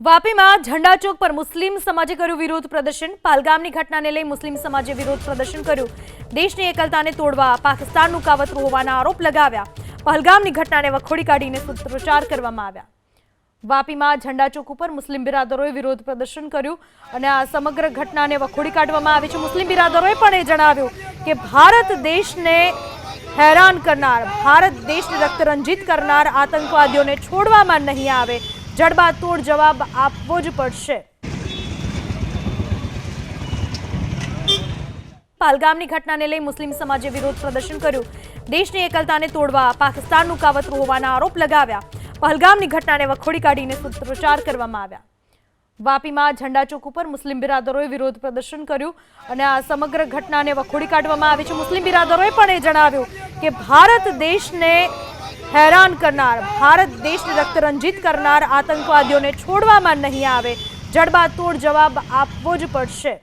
વાપીમાં ઝંડા ચોક પર મુસ્લિમ સમાજે કર્યું વિરોધ પ્રદર્શન. પાલગામની ઘટનાને લઈ મુસ્લિમ સમાજે વિરોધ પ્રદર્શન કર્યું. દેશની એકલતાને તોડવા પાકિસ્તાનનું કાવતરું હોવાના આરોપ લગાવ્યા. પહલગામની ઘટનાને વખોડી કાઢીને સૂત્રોચ્ચાર કરવામાં આવ્યા. વાપીમાં ઝંડા ચોક ઉપર મુસ્લિમ બિરાદરોએ વિરોધ પ્રદર્શન કર્યું અને આ સમગ્ર ઘટનાને વખોડી કાઢવામાં આવી છે. મુસ્લિમ બિરાદરોએ પણ એ જણાવ્યું કે ભારત દેશને હેરાન કરનાર, ભારત દેશને રક્તરંજિત કરનાર આતંકવાદીઓને છોડવામાં નહીં આવે. જડબાતોડ જવાબ આપવો જ પડશે. પાલગામની ઘટનાને લઈ મુસ્લિમ સમાજે વિરોધ પ્રદર્શન કર્યું. દેશની એકલતાને તોડવા પાકિસ્તાનનું કાવતરું હોવાના આરોપ લગાવ્યા. પહલગામની ઘટનાને વખોડી કાઢીને સૂત્રોચ્ચાર કરવામાં આવ્યા. વાપીમાં ઝંડા ચોક ઉપર મુસ્લિમ બિરાદરોએ વિરોધ પ્રદર્શન કર્યું અને આ સમગ્ર ઘટનાને વખોડી કાઢવામાં આવી છે. મુસ્લિમ બિરાદરોએ પણ એ જણાવ્યું કે ભારત દેશને હેરાન કરનાર, ભારત દેશને રક્તરંજિત કરનાર આતંકવાદીઓને છોડવામાં નહીં આવે. જડબાતોડ જવાબ આપવો જ પડશે.